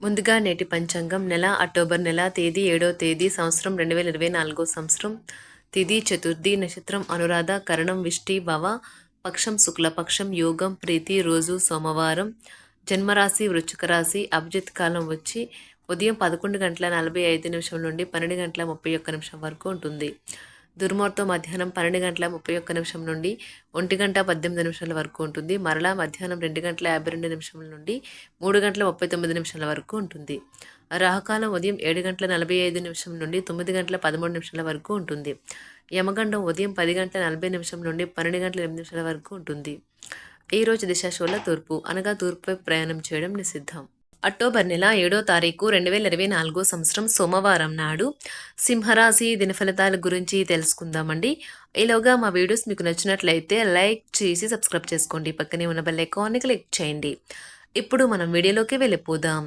ముందుగా నేటి పంచాంగం నెల అక్టోబర్ నెల తేదీ ఏడో తేదీ సంవత్సరం రెండు వేల ఇరవై నాలుగో సంవత్సరం. తిథి చతుర్థి నక్షత్రం అనురాధ కరణం విష్టి భవ పక్షం శుక్లపక్షం యోగం ప్రీతి రోజు సోమవారం. జన్మరాశి వృశ్చిక రాశి అభిజిత్ కాలం వచ్చి ఉదయం పదకొండు గంటల నలభై ఐదు నిమిషం నుండి పన్నెండు గంటల ముప్పై ఒక్క నిమిషం వరకు ఉంటుంది. దుర్ముహూర్తం మధ్యాహ్నం పన్నెండు గంటల ముప్పై ఒక్క నిమిషం నుండి ఒంటి గంట పద్దెనిమిది నిమిషాల వరకు ఉంటుంది. మరలా మధ్యాహ్నం రెండు గంటల యాభై రెండు నిమిషాల నుండి మూడు గంటల ముప్పై తొమ్మిది నిమిషాల వరకు ఉంటుంది. రాహుకాలం ఉదయం ఏడు గంటల నలభై ఐదు నిమిషం నుండి తొమ్మిది గంటల పదమూడు నిమిషాల వరకు ఉంటుంది. యమగండం ఉదయం పది గంటల నలభై నిమిషం నుండి పన్నెండు గంటల ఎనిమిది నిమిషాల వరకు ఉంటుంది. ఈ రోజు తూర్పు అనగా తూర్పుపై ప్రయాణం చేయడం నిషిద్ధం. అక్టోబర్ నెల ఏడో తారీఖు రెండు వేల ఇరవై నాలుగో సంవత్సరం సోమవారం నాడు సింహరాశి దినఫలితాల గురించి తెలుసుకుందామండి. ఈలోగా మా వీడియోస్ మీకు నచ్చినట్లయితే లైక్ చేసి సబ్స్క్రైబ్ చేసుకోండి. పక్కనే ఉన్న బెల్ ఐకాన్ని క్లిక్ చేయండి. ఇప్పుడు మనం వీడియోలోకి వెళ్ళిపోదాం.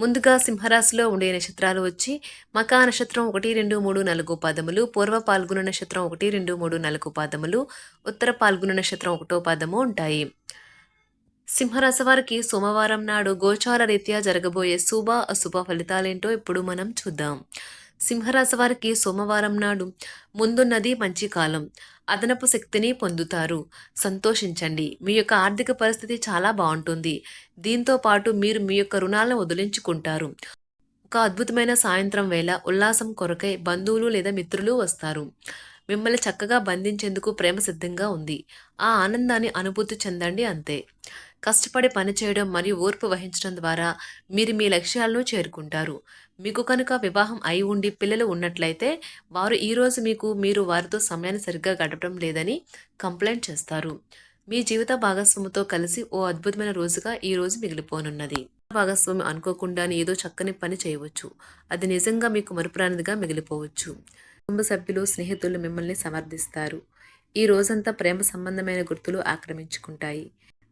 ముందుగా సింహరాశిలో ఉండే నక్షత్రాలు వచ్చి మకా నక్షత్రం ఒకటి రెండు మూడు నాలుగు పాదములు పూర్వ పాల్గొన నక్షత్రం ఒకటి రెండు మూడు నాలుగు పాదములు ఉత్తర పాల్గొన నక్షత్రం ఒకటో పాదము ఉంటాయి. సింహరాశి వారికి సోమవారం నాడు గోచార రీత్యా జరగబోయే శుభ అశుభ ఫలితాలేంటో ఇప్పుడు మనం చూద్దాం. సింహరాశి వారికి సోమవారం నాడు ముందున్నది మంచి కాలం. అదనపు శక్తిని పొందుతారు. సంతోషించండి. మీ యొక్క ఆర్థిక పరిస్థితి చాలా బాగుంటుంది. దీంతో పాటు మీరు మీ యొక్క రుణాలను వదిలించుకుంటారు. ఒక అద్భుతమైన సాయంత్రం వేళ ఉల్లాసం కొరకై బంధువులు లేదా మిత్రులు వస్తారు. మిమ్మల్ని చక్కగా బంధించేందుకు ప్రేమ సిద్ధంగా ఉంది. ఆ ఆనందాన్ని అనుభూతి చెందండి అంతే. కష్టపడి పనిచేయడం మరియు ఓర్పు వహించడం ద్వారా మీరు మీ లక్ష్యాలను చేరుకుంటారు. మీకు కనుక వివాహం అయి ఉండి పిల్లలు ఉన్నట్లయితే వారు ఈరోజు మీకు మీరు వారితో సమయాన్ని సరిగ్గా గడపడం లేదని కంప్లైంట్ చేస్తారు. మీ జీవిత భాగస్వామితో కలిసి ఓ అద్భుతమైన రోజుగా ఈ రోజు మిగిలిపోనున్నది. భాగస్వామి అనుకోకుండానే ఏదో చక్కని పని చేయవచ్చు. అది నిజంగా మీకు మరుపురానిదిగా మిగిలిపోవచ్చు. కుటుంబ సభ్యులు స్నేహితులు మిమ్మల్ని సమర్థిస్తారు. ఈ రోజంతా ప్రేమ సంబంధమైన గుర్తులు ఆక్రమించుకుంటాయి.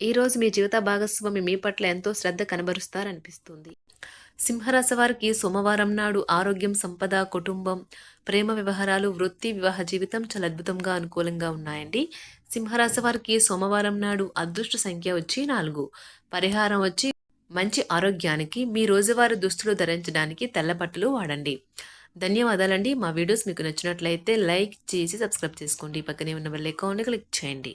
ఈరోజు మీ జీవిత భాగస్వామి మీ పట్ల ఎంతో శ్రద్ధ కనబరుస్తారనిపిస్తుంది. సింహరాశి వారికి సోమవారం నాడు ఆరోగ్యం సంపద కుటుంబం ప్రేమ వ్యవహారాలు వృత్తి వివాహ జీవితం చాలా అద్భుతంగా అనుకూలంగా ఉన్నాయండి. సింహరాశి వారికి సోమవారం నాడు అదృష్ట సంఖ్య వచ్చి నాలుగు. పరిహారం వచ్చి మంచి ఆరోగ్యానికి మీ రోజువారీ దుస్తులు ధరించడానికి తెల్ల బట్టలు వాడండి. ధన్యవాదాలండి. మా వీడియోస్ మీకు నచ్చినట్లయితే లైక్ చేసి సబ్స్క్రైబ్ చేసుకోండి. పక్కనే ఉన్న బెల్ ఐకాన్ని క్లిక్ చేయండి.